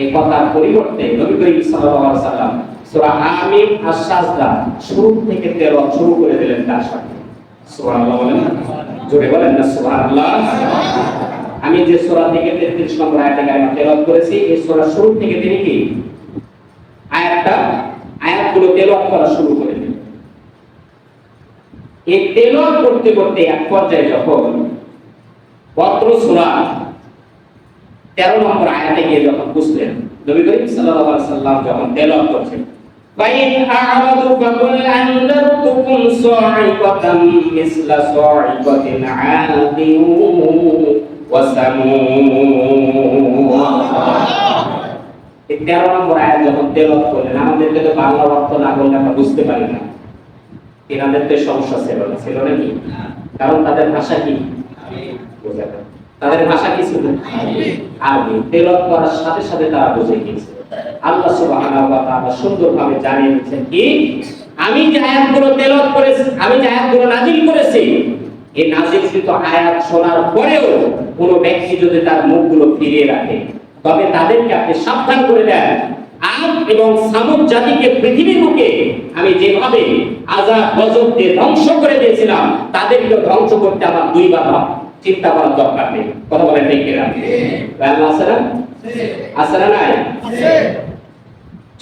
এই কথার পরিবর্তে নবী করিম সাল্লাল্লাহু সাল্লাম সূরা আমিন আস-সাজদা শুরু থেকে শুরু করে দিলেন তার সাথে। সুবহানাল্লাহ বলেন জোরে বলেন না, সুবহানাল্লাহ। আমি যে সূরা থেকে 33 নম্বর আয়াতে তেলাওয়াত করেছি, এই সূরা শুরু থেকে তিনি কি? আয়াতটা, আয়াতগুলো তেলাওয়াত করা শুরু করে দিলেন। এই তেলাওয়াত করতে করতে এক পর্যায়ে যখন পত্র সূরা তেরো নম্বর আয়াতে গিয়ে যখন বুঝলেন, নবী করিম সাল্লাল্লাহু সাল্লাম যখন করছেন তেরো নম্বর আয়াত যখন তেলাওয়াত করলেন, আমাদেরকে তো বাংলা অর্থ না করলে আমরা বুঝতে পারি না। এনাদের তো সমস্যা ছিল না, ছিল নাকি কারণ তাদের ভাষা কি? বোঝা যায়। তাদের ভাষা কি ছিল? আরবি। তেলাওয়াত করার সাথে সাথে তারা বুঝে গিয়েছে। আল্লাহ সুবহানাহু ওয়া তাআলা সুন্দরভাবে জানিয়ে দিয়েছেন কি? আমি যে আয়াতগুলো তেলাওয়াত করেছি, আমি যে আয়াতগুলো নাজিল করেছি, এই নাজিলকৃত আয়াত শোনার পরেও কোনো ব্যক্তি যদি তার মুখগুলো ফিরিয়ে রাখে, তবে তাদেরকে আপনি সাবধান করে দেন। আদ এবং সামুদ জাতিকে পৃথিবীর বুকে আমি যেভাবে আজাদ গজব দিয়ে ধ্বংস করে দিয়েছিলাম তাদেরকে ধ্বংস করতে আমার দুইবার ভাব চিন্তা করার দরকার নেই। কথা বলেন ঠিক কিনা? আল্লাহ আছে না? আছে না নাই?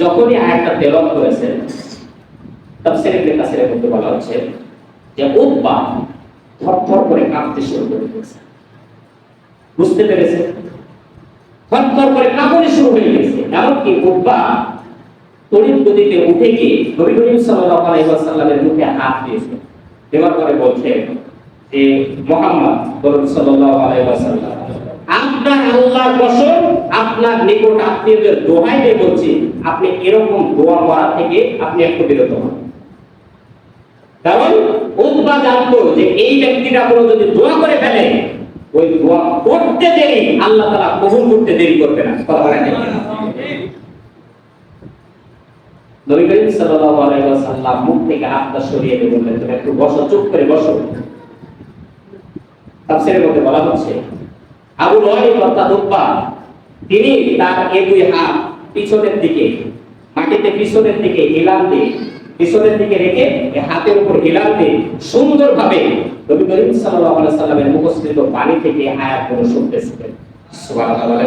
যখনই আয়াতটা ইবনে কাসিরের মধ্যে বলা হচ্ছে যে উতবা থরথর করে কাঁপতে শুরু করে দিয়েছে। বুঝতে পেরেছে? থরথর করে শুরু হয়ে গেছে। এমনকি উতবা তড়িৎ গতিতে উঠে গিয়ে নবী করিম সাল্লাল্লাহু আলাইহি ওয়াসাল্লামের মুখে হাত দিয়েছে। দেওয়ার পরে বলছে করতে দেরি, আল্লাহ কবুল করতে দেরি করবে না। মুখ থেকে সরিয়ে একটু বসো, চুপ করে বসো। তাফসীরের মধ্যে বলা হচ্ছে, আবু অর্থাৎ উব্বা তিনি তার এই দুই হাত পিছনের দিকে, মাটিতে পিছনের দিকে হিলান দিয়ে, পিছনের দিকে রেখে হাতের উপর হিলান দিয়ে সুন্দরভাবে নবী করিম সাল্লামের মুখস্থিত বাণী থেকে আয়াতগুলো শুনতেছিলেন। সুবহানাল্লাহ।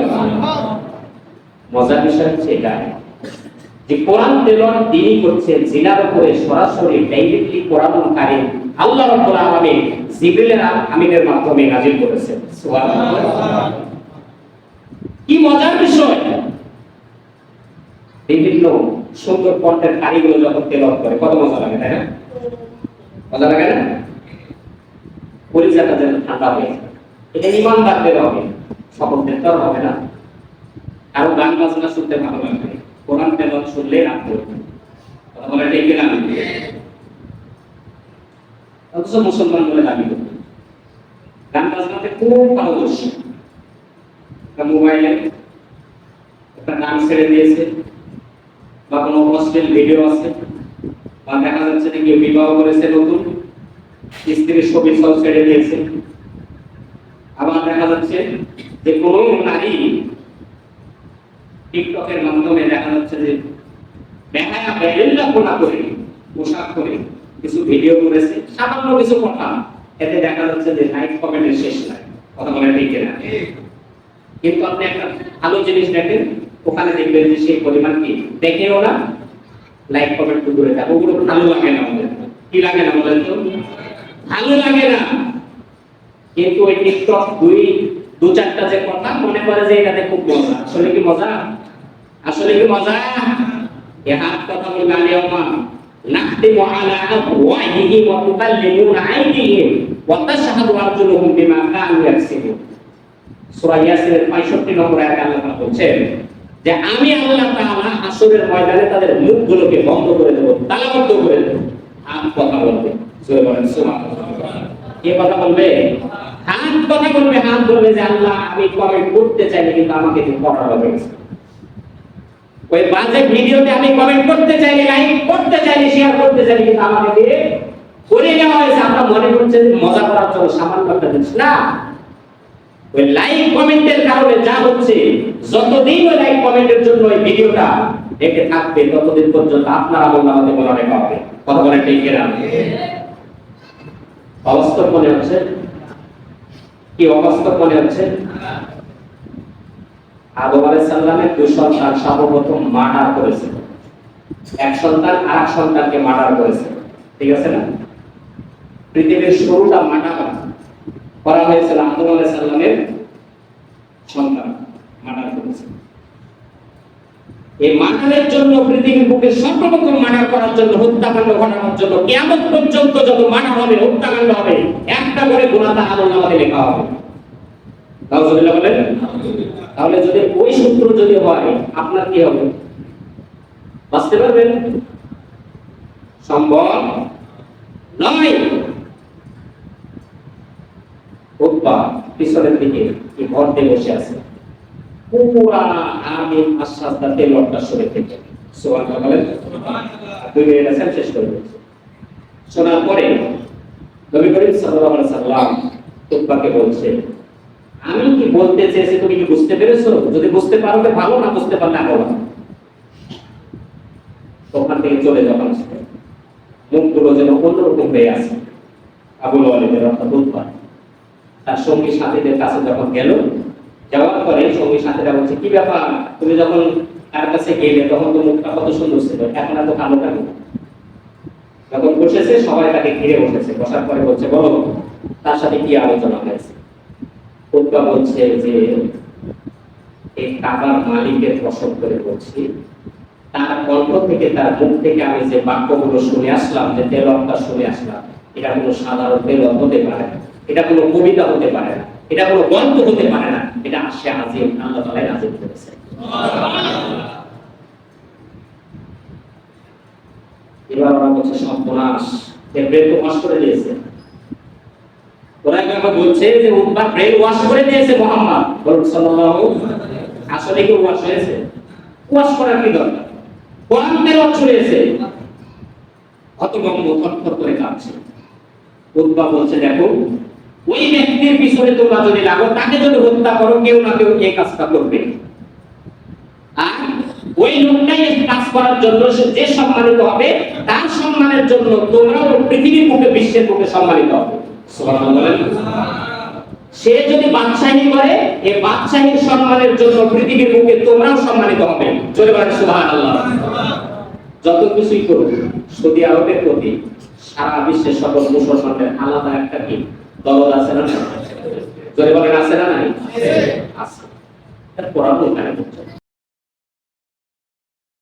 মজার বিষয় হচ্ছে এটা। যে কোরআন তেলাওয়াত তিনি করছেন, জিনার উপরে সরাসরি ডাইরেক্টলি কোরআনুল কারীম আল্লাহ রাব্বুল আলামিন জিবরিলের আমিনের মাধ্যমে নাজিল করেছেন। সুবহানাল্লাহ। কি মজার বিষয়? বিভিন্ন সুন্দর কণ্ঠের কারিগুলো যখন তেলাওয়াত করে, কত মজা লাগে, তাই না? মজা লাগে না? পরিচাটা যেন ঠান্ডা হয়ে যায়। এটা ইমানদারদের হবে, সকলদের তো আর হবে না। আরও গান বাজনা শুনতে ভালো লাগে কোরআন তেলাওয়াত শুনলে রাত করবে কথা বলে ঠিক কিনা? অথচ মুসলমান বলে দাবি করবে। গান বাজনাতে খুব পারদর্শী একটা মোবাইলে একটা গান ছেড়ে দিয়েছে, বা কোনো অশ্লীল ভিডিও আছে, বা দেখা যাচ্ছে যে কেউ বিবাহ করেছে নতুন, স্ত্রীর ছবি সব ছেড়ে দিয়েছে। আবার দেখা যাচ্ছে যে কোনো নারী টিকটকের মাধ্যমে দেখা যাচ্ছে যে বেহায়া বেরেল্লা কোনা করে, পোশাক করে কিছু ভিডিও করেছে, সামান্য কিছু কথা। এতে দেখা যাচ্ছে যে লাইক কমেন্টের শেষ নাই, কথা বলে ঠিক না। কিন্তু আপনি একটা ভালো জিনিস দেখেন, ওখানে দেখবেন যে সেই পরিমাণ কি? দেখেও না লাইক কমেন্ট তো দূরে থাকে। ওগুলো ভালো লাগে না আমাদের। কি লাগে না বলেন তো? ভালো লাগে না। কিন্তু ওই টিকটক দুই, দু চারটা যে কথা, মনে করে যে এটাতে খুব মজা। আসলে কি মজা? আসলে কি মজা? এ হাত কথা বলবে আলা আফওয়াহিহিম ওয়া তুকাল্লিমুনা আইদিহিম ওয়া তাশহাদু আরজুলুহুম বিমা কানু ইয়াকসিবুন। সূরা ইয়াসিনের 65 নম্বর আয়াতে আল্লাহ তাআলা বলছেন যে, আমি আল্লাহ তাআলা হাসরের ময়দানে তাদের মুখগুলোকে বন্ধ করে দেব, তালাবদ্ধ করে দেব। হাত কথা বলবে। জোরে বলেন, সুবহানাল্লাহ। কে কথা বলবে? হাত কথা বলবে, হাত বলবে যে, আল্লাহ, আমি কমেন্ট করতে চাইনি, কিন্তু আমাকে দিয়ে করা হবে ওই বাজে ভিডিওতে আমি কমেন্ট করতে চাইনি লাইক করতে চাইনি শেয়ার করতে চাইনি কিন্তু আমাকে দিয়ে করে নেওয়া হয়েছে। আমরা মনে করছি যে মজা করার জন্য সামান্য একটা জিনিস। না। ওই লাইক কমেন্টের কারণে যা হচ্ছে, যতদিন ওই লাইক কমেন্টের জন্য ওই ভিডিওটা দেখে থাকবে, ততদিন পর্যন্ত আপনার আমল নামাতে লেখা হবে কথা বলে ঠিক অবাস্তব মনে হচ্ছে? কি অবাস্তব মনে হচ্ছে? আলাইহিস সালামের দুই সন্তান সর্বপ্রথম মার্ডার করেছে। এক সন্তান আর এক সন্তানকে মার্ডার করেছে। ঠিক আছে না? পৃথিবীর শুরুটা মার্ডার করা। হয়েছিল আদম সালামের সন্তান মার্ডার করেছে। এই মার্ডারের জন্য পৃথিবীর বুকে সর্বপ্রথম মার্ডার করার জন্য হত্যাকাণ্ড ঘটানোর জন্য কেমন পর্যন্ত যত মার্ডার হবে, হত্যাকাণ্ড হবে, একটা করে গুণাতা আমল নামাতে লেখা হবে। বলেন। তাহলে যদি ওই সূত্র যদি হয়, আপনার কি হবে? বাঁচতে পারবেন? সম্ভব নয়। পিছনের দিকে বসে আছে? পুরা আমি আশ্বাস সরে থেকে সুবহানাল্লাহ বলেন। দুই মিনিট শেষ করে শোনার পরে নবী করিম সাল্লাল্লাহু সাল্লাম বলছে আমি কি বলতে চেয়েছি তুমি কি বুঝতে পেরেছ? যদি বুঝতে পারবে ভালো, না বুঝতে পারলে ভালো। ওখান থেকে চলে আসবে মুখগুলো যেন অন্যরকম হয়ে আছে। আবুল ওয়ালিদের অর্থাৎ উৎপা তার সঙ্গী সাথীদের কাছে যখন গেল, যাওয়ার পরে সঙ্গী সাথীরা বলছে, কি ব্যাপার? তুমি যখন তার কাছে গেলে তখন তো মুখটা কত সুন্দর ছিল। এখন এত কালো কেন? যখন বসেছে, সবাই তাকে ঘিরে বসেছে। বসার পরে বলছে, বলো, তার সাথে কি আলোচনা হয়েছে? উদ্বা বলছে যে, এই টাকার মালিকের কসম করে বলছি। তার কণ্ঠ থেকে, তার মুখ থেকে আমি যে বাক্যগুলো শুনে আসলাম, যে তেলটা শুনে আসলাম, এটা কোনো সাধারণ তেল হতে পারে এটা কোনো কবিতা হতে পারে না। এটা কোনো গল্প হতে পারে না। এটা আসে আজিম, আল্লাহ তালাই নাজিম করেছে। এবার ওরা বলছে সর্বনাশ এর ব্রেন তো ওয়াশ করে দিয়েছে। বলছে যে ব্রেন ওয়াশ করে দিয়েছে সাল্লাল্লাহু আসলে কি ওয়াশ হয়েছে? ওয়াশ করার কি দরকার? কোরআন থরথর করে কাঁপছে। বলছে, দেখো, ওই ব্যক্তির পিছনে তোমরা যদি লাগো, তাকে যদি হত্যা করো, কেউ না কেউ এই কাজটা করবে। আর ওই লোকটাই কাজ করার জন্য যে সম্মানিত হবে, তার সম্মানের জন্য তোমরাও পৃথিবীর মুখে বিশ্বের মুখে সম্মানিত হবে। সে যদি বাদশাহী করে এই বাদশাহীর সম্মানের জন্য পৃথিবীর মুখে তোমরাও সম্মানিত হবে। চলে বলেন সুবহানাল্লাহ। যত কিছুই করুক সৌদি আরবের প্রতি সারা বিশ্বের সকল মুসলমানদের আলাদা একটা কি দল আছে না জোরে বলেন আছে না নাই? আছে। এর